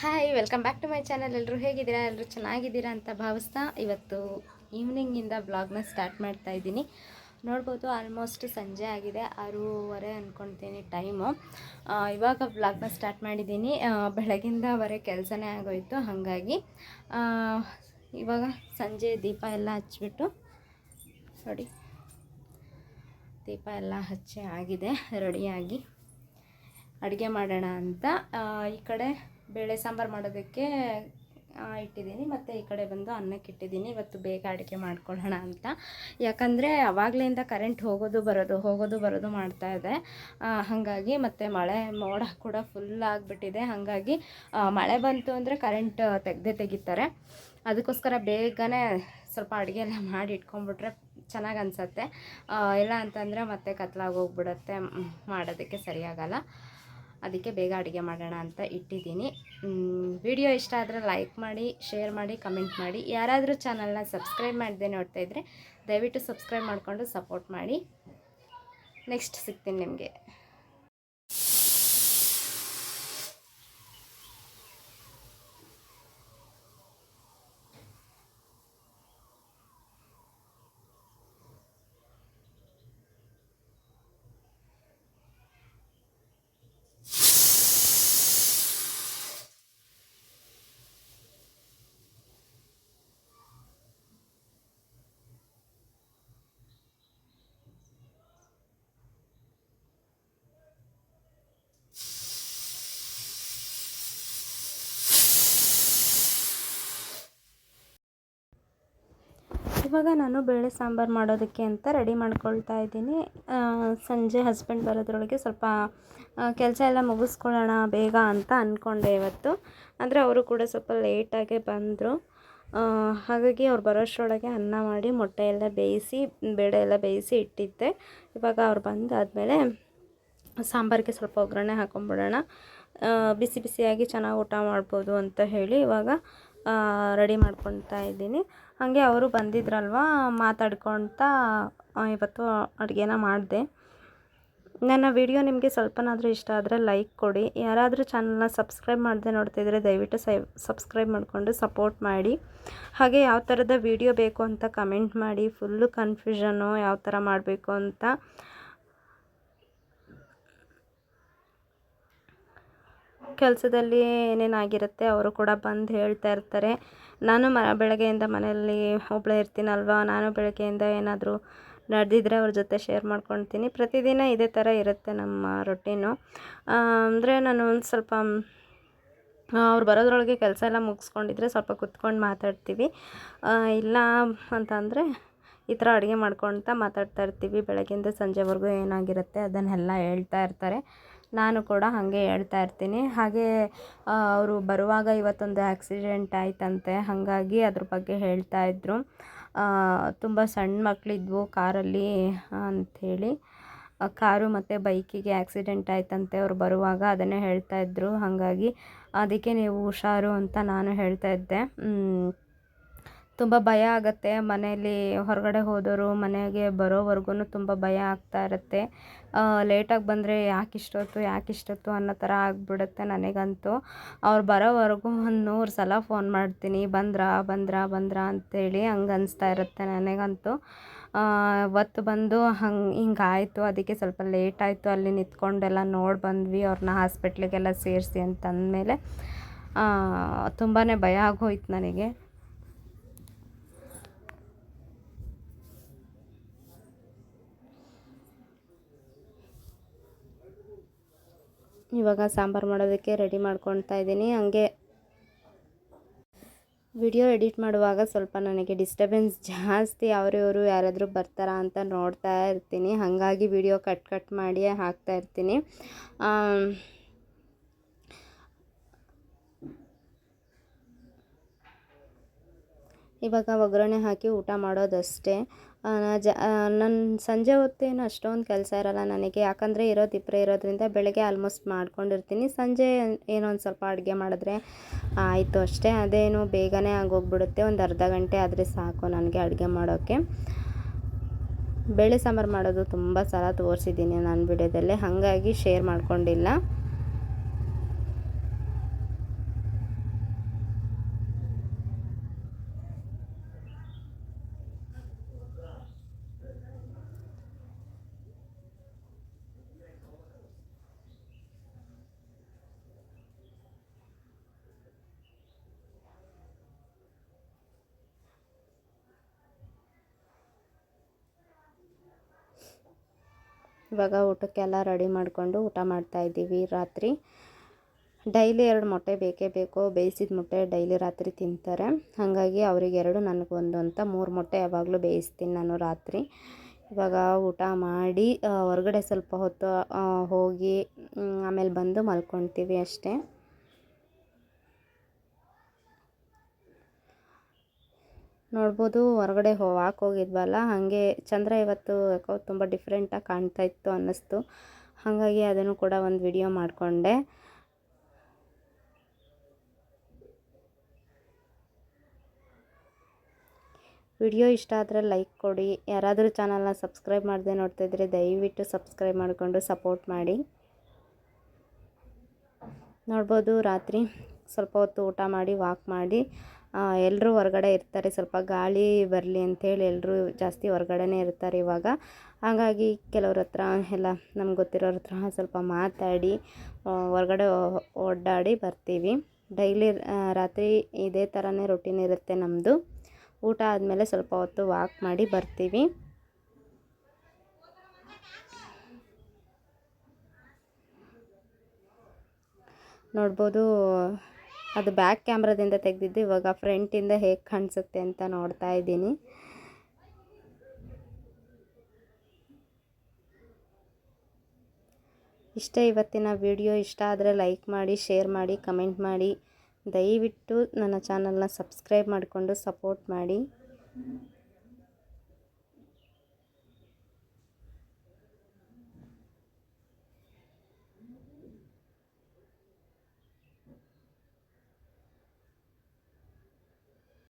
Hi welcome back to my channel ಎಲ್ಲರೂ ಹೇಗಿದ್ದೀರಾ? ಎಲ್ಲರೂ ಚೆನ್ನಾಗಿದ್ದೀರಾ ಅಂತ ಭಾವಿಸ್ತಾ ಇವತ್ತು ಈವ್ನಿಂಗಿಂದ ಬ್ಲಾಗ್ನ ಸ್ಟಾರ್ಟ್ ಮಾಡ್ತಾ ಇದ್ದೀನಿ. ನೋಡ್ಬೋದು ಆಲ್ಮೋಸ್ಟ್ ಸಂಜೆ ಆಗಿದೆ, ಆರೂವರೆ ಅಂದ್ಕೊಳ್ತೀನಿ ಟೈಮು ಇವಾಗ ಬ್ಲಾಗ್ನ ಸ್ಟಾರ್ಟ್ ಮಾಡಿದ್ದೀನಿ. ಬೆಳಗಿಂದವರೆ ಬೆಳಗಿಂದ ವರೆ ಕೆಲಸನೇ ಆಗೋಯಿತು, ಹಾಗಾಗಿ. ಇವಾಗ ಸಂಜೆ ದೀಪ ಎಲ್ಲ ಹಚ್ಬಿಟ್ಟು ನೋಡಿ ದೀಪ ಎಲ್ಲ ಹಚ್ಚಿ ಆಗಿದೆ, ರೆಡಿಯಾಗಿ ಅಡುಗೆ ಮಾಡೋಣ ಅಂತ. ಈ ಕಡೆ ಬೇಳೆ ಸಾಂಬಾರು ಮಾಡೋದಕ್ಕೆ ಇಟ್ಟಿದ್ದೀನಿ. ಮತ್ತು ಈ ಕಡೆ ಬಂದು ಅನ್ನಕ್ಕೆ ಇಟ್ಟಿದ್ದೀನಿ. ಇವತ್ತು ಬೇಗ ಅಡುಗೆ ಮಾಡ್ಕೊಳ್ಳೋಣ ಅಂತ. ಯಾಕಂದರೆ ಅವಾಗಲಿಂದ ಕರೆಂಟ್ ಹೋಗೋದು ಬರೋದು ಹೋಗೋದು ಬರೋದು ಮಾಡ್ತಾ ಇದೆ. ಹಾಗಾಗಿ ಮತ್ತು ಮಳೆ, ಮೋಡ ಕೂಡ ಫುಲ್ ಆಗಿಬಿಟ್ಟಿದೆ. ಹಾಗಾಗಿ ಮಳೆ ಬಂತು ಅಂದರೆ ಕರೆಂಟ್ ತೆಗೆದೇ ತೆಗಿತಾರೆ. ಅದಕ್ಕೋಸ್ಕರ ಬೇಗನೆ ಸ್ವಲ್ಪ ಅಡುಗೆ ಎಲ್ಲ ಮಾಡಿ ಇಟ್ಕೊಂಡ್ಬಿಟ್ರೆ ಚೆನ್ನಾಗಿ ಅನಿಸತ್ತೆ. ಇಲ್ಲ ಅಂತಂದರೆ ಮತ್ತೆ ಕತ್ಲಾಗಿ ಹೋಗ್ಬಿಡತ್ತೆ. ಮಾಡೋದಕ್ಕೆ ಸರಿಯಾಗಲ್ಲ. ಅದಕ್ಕೆ ಬೇಗ ಅಡುಗೆ ಮಾಡೋಣ ಅಂತ ಇಟ್ಟಿದ್ದೀನಿ. ವಿಡಿಯೋ ಇಷ್ಟ ಆದರೆ ಲೈಕ್ ಮಾಡಿ ಶೇರ್ ಮಾಡಿ ಕಮೆಂಟ್ ಮಾಡಿ. ಯಾರಾದರೂ ಚಾನಲ್ನ ಸಬ್ಸ್ಕ್ರೈಬ್ ಮಾಡದೆ ನೋಡ್ತಾ ಇದ್ದರೆ ದಯವಿಟ್ಟು ಸಬ್ಸ್ಕ್ರೈಬ್ ಮಾಡಿಕೊಂಡು ಸಪೋರ್ಟ್ ಮಾಡಿ. ನೆಕ್ಸ್ಟ್ ಸಿಗ್ತೀನಿ ನಿಮಗೆ. ಇವಾಗ ನಾನು ಬೇಳೆ ಸಾಂಬಾರು ಮಾಡೋದಕ್ಕೆ ಅಂತ ರೆಡಿ ಮಾಡ್ಕೊಳ್ತಾ ಇದ್ದೀನಿ. ಸಂಜೆ ಹಸ್ಬೆಂಡ್ ಬರೋದ್ರೊಳಗೆ ಸ್ವಲ್ಪ ಕೆಲಸ ಎಲ್ಲ ಮುಗಿಸ್ಕೊಳ್ಳೋಣ ಬೇಗ ಅಂತ ಅಂದ್ಕೊಂಡೆ ಇವತ್ತು. ಅಂದರೆ ಅವರು ಕೂಡ ಸ್ವಲ್ಪ ಲೇಟಾಗೆ ಬಂದರು. ಹಾಗಾಗಿ ಅವ್ರು ಬರೋಷ್ಟರೊಳಗೆ ಅನ್ನ ಮಾಡಿ ಮೊಟ್ಟೆ ಎಲ್ಲ ಬೇಯಿಸಿ, ಬೇಳೆ ಎಲ್ಲ ಬೇಯಿಸಿ ಇಟ್ಟಿದ್ದೆ. ಇವಾಗ ಅವ್ರು ಬಂದಾದಮೇಲೆ ಸಾಂಬಾರಿಗೆ ಸ್ವಲ್ಪ ಒಗ್ಗರಣೆ ಹಾಕೊಂಡ್ಬಿಡೋಣ ಬಿಸಿ ಬಿಸಿಯಾಗಿ ಚೆನ್ನಾಗಿ ಊಟ ಮಾಡ್ಬೋದು ಅಂತ ಹೇಳಿ ಇವಾಗ ರೆಡಿ ಮಾಡ್ಕೊತಾ ಇದ್ದೀನಿ. ಹಾಗೆ ಅವರು ಬಂದಿದ್ರಲ್ವ, ಮಾತಾಡ್ಕೊಳ್ತಾ ಇವತ್ತು ಅಡುಗೆನ ಮಾಡಿದೆ. ನನ್ನ ವಿಡಿಯೋ ನಿಮಗೆ ಸ್ವಲ್ಪನಾದರೂ ಇಷ್ಟ ಆದರೆ ಲೈಕ್ ಕೊಡಿ. ಯಾರಾದರೂ ಚಾನಲ್ನ ಸಬ್ಸ್ಕ್ರೈಬ್ ಮಾಡದೆ ನೋಡ್ತಿದ್ರೆ ದಯವಿಟ್ಟು ಸಬ್ಸ್ಕ್ರೈಬ್ ಮಾಡಿಕೊಂಡು ಸಪೋರ್ಟ್ ಮಾಡಿ. ಹಾಗೆ ಯಾವ ಥರದ ವಿಡಿಯೋ ಬೇಕು ಅಂತ ಕಮೆಂಟ್ ಮಾಡಿ. ಫುಲ್ಲು ಕನ್ಫ್ಯೂಷನು ಯಾವ ಥರ ಮಾಡಬೇಕು ಅಂತ. ಕೆಲಸದಲ್ಲಿ ಏನೇನಾಗಿರುತ್ತೆ ಅವರು ಕೂಡ ಬಂದು ಹೇಳ್ತಾ ಇರ್ತಾರೆ. ನಾನು ಮ, ಬೆಳಗ್ಗೆಯಿಂದ ಮನೆಯಲ್ಲಿ ಒಬ್ಬಳೇ ಇರ್ತೀನಲ್ವ? ನಾನು ಬೆಳಗ್ಗೆಯಿಂದ ಏನಾದರೂ ನಡೆದಿದ್ರೆ ಅವ್ರ ಜೊತೆ ಶೇರ್ ಮಾಡ್ಕೊಳ್ತೀನಿ. ಪ್ರತಿದಿನ ಇದೇ ಥರ ಇರುತ್ತೆ ನಮ್ಮ ರೊಟೀನು ಅಂದರೆ ನಾನು ಒಂದು ಸ್ವಲ್ಪ ಅವ್ರು ಬರೋದ್ರೊಳಗೆ ಕೆಲಸ ಎಲ್ಲ ಮುಗಿಸ್ಕೊಂಡಿದ್ರೆ ಸ್ವಲ್ಪ ಕುತ್ಕೊಂಡು ಮಾತಾಡ್ತೀವಿ. ಇಲ್ಲ ಅಂತಂದರೆ ಈ ಥರ ಅಡುಗೆ ಮಾಡ್ಕೊಳ್ತಾ ಮಾತಾಡ್ತಾ ಇರ್ತೀವಿ ಬೆಳಗ್ಗೆಯಿಂದ ಸಂಜೆವರೆಗೂ ಏನಾಗಿರುತ್ತೆ ಅದನ್ನೆಲ್ಲ ಹೇಳ್ತಾ ಇರ್ತಾರೆ. ನಾನು ಕೂಡ ಹಾಗೆ ಹೇಳ್ತಾ ಇರ್ತೀನಿ. ಹಾಗೆ ಅವರು ಬರುವಾಗ ಇವತ್ತೊಂದು ಆಕ್ಸಿಡೆಂಟ್ ಆಯ್ತಂತೆ. ಹಾಗಾಗಿ ಅದ್ರ ಬಗ್ಗೆ ಹೇಳ್ತಾ ಇದ್ರು. ತುಂಬ ಸಣ್ಣ ಮಕ್ಕಳಿದ್ವು ಕಾರಲ್ಲಿ ಆ, ಕಾರು ಮತ್ತು ಬೈಕಿಗೆ ಆಕ್ಸಿಡೆಂಟ್ ಆಯ್ತಂತೆ ಅವ್ರು ಬರುವಾಗ ಅದನ್ನೇ ಹೇಳ್ತಾ ಇದ್ರು. ಹಾಗಾಗಿ ಅದಕ್ಕೆ ನೀವು ಹುಷಾರು ಅಂತ ನಾನು ಹೇಳ್ತಾ ಇದ್ದೆ. ತುಂಬ ಭಯ ಆಗುತ್ತೆ. ಮನೆಯಲ್ಲಿ ಹೊರಗಡೆ ಹೋದವರು ಮನೆಗೆ ಬರೋವರೆಗೂ ತುಂಬ ಭಯ ಆಗ್ತಾ ಇರುತ್ತೆ. ಲೇಟಾಗಿ ಬಂದರೆ ಯಾಕೆ ಇಷ್ಟೊತ್ತು ಯಾಕೆ ಇಷ್ಟೊತ್ತು ಅನ್ನೋ ಥರ ಆಗಿಬಿಡುತ್ತೆ ನನಗಂತೂ. ಅವ್ರು ಬರೋವರೆಗೂ ಒಂದು ನೂರು ಸಲ ಫೋನ್ ಮಾಡ್ತೀನಿ. ಬಂದ್ರಾ ಬಂದ್ರಾ ಬಂದ್ರಾ ಅಂತೇಳಿ ಹಂಗೆ ಅನಿಸ್ತಾ ಇರುತ್ತೆ ನನಗಂತೂ. ಅವತ್ತು ಬಂದು ಹಂಗೆ ಹಿಂಗಾಯಿತು ಅದಕ್ಕೆ ಸ್ವಲ್ಪ ಲೇಟ್ ಆಯಿತು. ಅಲ್ಲಿ ನಿಂತ್ಕೊಂಡೆಲ್ಲ ನೋಡಿ ಬಂದ್ವಿ. ಅವ್ರನ್ನ ಹಾಸ್ಪಿಟ್ಲಿಗೆಲ್ಲ ಸೇರಿಸಿ ಅಂತಂದಮೇಲೆ ತುಂಬಾ ಭಯ ಆಗೋಯ್ತು ನನಗೆ. ಇವಾಗ ಸಾಂಬಾರು ಮಾಡೋದಕ್ಕೆ ರೆಡಿ ಮಾಡ್ಕೊತಾ ಇದ್ದೀನಿ. ಹಂಗೆ ವಿಡಿಯೋ ಎಡಿಟ್ ಮಾಡುವಾಗ ಸ್ವಲ್ಪ ನನಗೆ ಡಿಸ್ಟರ್ಬೆನ್ಸ್ ಜಾಸ್ತಿ. ಅವರು ಯಾರಾದರೂ ಬರ್ತಾರಾ ಅಂತ ನೋಡ್ತಾ ಇರ್ತೀನಿ. ಹಾಗಾಗಿ ವಿಡಿಯೋ ಕಟ್ ಕಟ್ ಮಾಡಿ ಹಾಕ್ತಾ ಇರ್ತೀನಿ. ಇವಾಗ ಒಗ್ಗರಣೆ ಹಾಕಿ ಊಟ ಮಾಡೋದಷ್ಟೇ. ಜ ನನ್ನ ಸಂಜೆ ಹೊತ್ತೇನು ಅಷ್ಟೊಂದು ಕೆಲಸ ಇರಲ್ಲ ನನಗೆ. ಯಾಕಂದರೆ ಇರೋದು ಇಬ್ಬರೇ ಇರೋದ್ರಿಂದ ಬೆಳಗ್ಗೆ ಆಲ್ಮೋಸ್ಟ್ ಮಾಡ್ಕೊಂಡಿರ್ತೀನಿ. ಸಂಜೆ ಏನೋ ಒಂದು ಸ್ವಲ್ಪ ಅಡುಗೆ ಮಾಡಿದ್ರೆ ಆಯಿತು ಅಷ್ಟೇ. ಅದೇನು ಬೇಗನೆ ಆಗೋಗ್ಬಿಡುತ್ತೆ. ಒಂದು ಅರ್ಧ ಗಂಟೆ ಆದರೆ ಸಾಕು ನನಗೆ ಅಡುಗೆ ಮಾಡೋಕ್ಕೆ ಬೇಳೆ ಸಾಂಬಾರು ಮಾಡೋದು ತುಂಬ ಸಲ ತೋರಿಸಿದ್ದೀನಿ ನಾನು ಬಿಡೋದಲ್ಲೇ ಹಾಗಾಗಿ ಶೇರ್ ಮಾಡ್ಕೊಂಡಿಲ್ಲ. ಇವಾಗ ಊಟಕ್ಕೆಲ್ಲ ರೆಡಿ ಮಾಡಿಕೊಂಡು ಊಟ ಮಾಡ್ತಾಯಿದ್ದೀವಿ ರಾತ್ರಿ. ಡೈಲಿ ಎರಡು ಮೊಟ್ಟೆ ಬೇಕೇ ಬೇಕು, ಬೇಯಿಸಿದ ಮೊಟ್ಟೆ ಡೈಲಿ ರಾತ್ರಿ ತಿಂತಾರೆ. ಹಾಗಾಗಿ ಅವರಿಗೆ ಎರಡು ನನಗೊಂದು ಅಂತ ಮೂರು ಮೊಟ್ಟೆ ಯಾವಾಗಲೂ ಬೇಯಿಸ್ತೀನಿ ನಾನು ರಾತ್ರಿ. ಇವಾಗ ಊಟ ಮಾಡಿ ಹೊರಗಡೆ ಸ್ವಲ್ಪ ಹೊತ್ತು ಹೋಗಿ ಆಮೇಲೆ ಬಂದು ಮಲ್ಕೊತೀವಿ ಅಷ್ಟೇ. ನೋಡ್ಬೋದು, ಹೊರಗಡೆ ವಾಕ್ ಹೋಗಿದ್ವಲ್ಲ, ಹಾಗೆ ಚಂದ್ರ ಇವತ್ತು ಯಾಕೋ ತುಂಬ ಡಿಫ್ರೆಂಟಾಗಿ ಕಾಣ್ತಾ ಇತ್ತು ಅನ್ನಿಸ್ತು. ಹಾಗಾಗಿ ಅದನ್ನು ಕೂಡ ಒಂದು ವಿಡಿಯೋ ಮಾಡಿಕೊಂಡೆ. ವಿಡಿಯೋ ಇಷ್ಟ ಆದರೆ ಲೈಕ್ ಕೊಡಿ. ಯಾರಾದರೂ ಚಾನಲ್ನ ಸಬ್ಸ್ಕ್ರೈಬ್ ಮಾಡದೆ ನೋಡ್ತಿದ್ರೆ ದಯವಿಟ್ಟು ಸಬ್ಸ್ಕ್ರೈಬ್ ಮಾಡಿಕೊಂಡು ಸಪೋರ್ಟ್ ಮಾಡಿ. ನೋಡ್ಬೋದು, ರಾತ್ರಿ ಸ್ವಲ್ಪ ಹೊತ್ತು ಊಟ ಮಾಡಿ, ವಾಕ್ ಮಾಡಿ. ಎಲ್ಲರೂ ಹೊರಗಡೆ ಇರ್ತಾರೆ. ಸ್ವಲ್ಪ ಗಾಳಿ ಬರಲಿ ಅಂಥೇಳಿ ಎಲ್ಲರೂ ಜಾಸ್ತಿ ಹೊರಗಡೆನೇ ಇರ್ತಾರೆ ಇವಾಗ. ಹಾಗಾಗಿ ಕೆಲವ್ರ ಹತ್ರ ಎಲ್ಲ ನಮ್ಗೆ ಗೊತ್ತಿರೋರ ಹತ್ರ ಸ್ವಲ್ಪ ಮಾತಾಡಿ ಹೊರಗಡೆ ಓಡಾಡಿ ಬರ್ತೀವಿ. ಡೈಲಿ ರಾತ್ರಿ ಇದೇ ಥರನೇ ರೊಟೀನ್ ಇರುತ್ತೆ ನಮ್ಮದು ಊಟ ಆದಮೇಲೆ ಸ್ವಲ್ಪ ಹೊತ್ತು ವಾಕ್ ಮಾಡಿ ಬರ್ತೀವಿ. ನೋಡ್ಬೋದು ಅದು ಬ್ಯಾಕ್ ಕ್ಯಾಮ್ರಾದಿಂದ ತೆಗೆದಿದ್ದು ಇವಾಗ ಫ್ರಂಟಿಂದ ಹೇಗೆ ಕಾಣಿಸುತ್ತೆ ಅಂತ ನೋಡ್ತಾ ಇದ್ದೀನಿ. ಇಷ್ಟೇ ಇವತ್ತಿನ ವಿಡಿಯೋ ಇಷ್ಟ ಆದರೆ ಲೈಕ್ ಮಾಡಿ ಶೇರ್ ಮಾಡಿ ಕಮೆಂಟ್ ಮಾಡಿ. ದಯವಿಟ್ಟು ನನ್ನ ಚಾನಲ್ನ ಸಬ್ಸ್ಕ್ರೈಬ್ ಮಾಡಿಕೊಂಡು ಸಪೋರ್ಟ್ ಮಾಡಿ.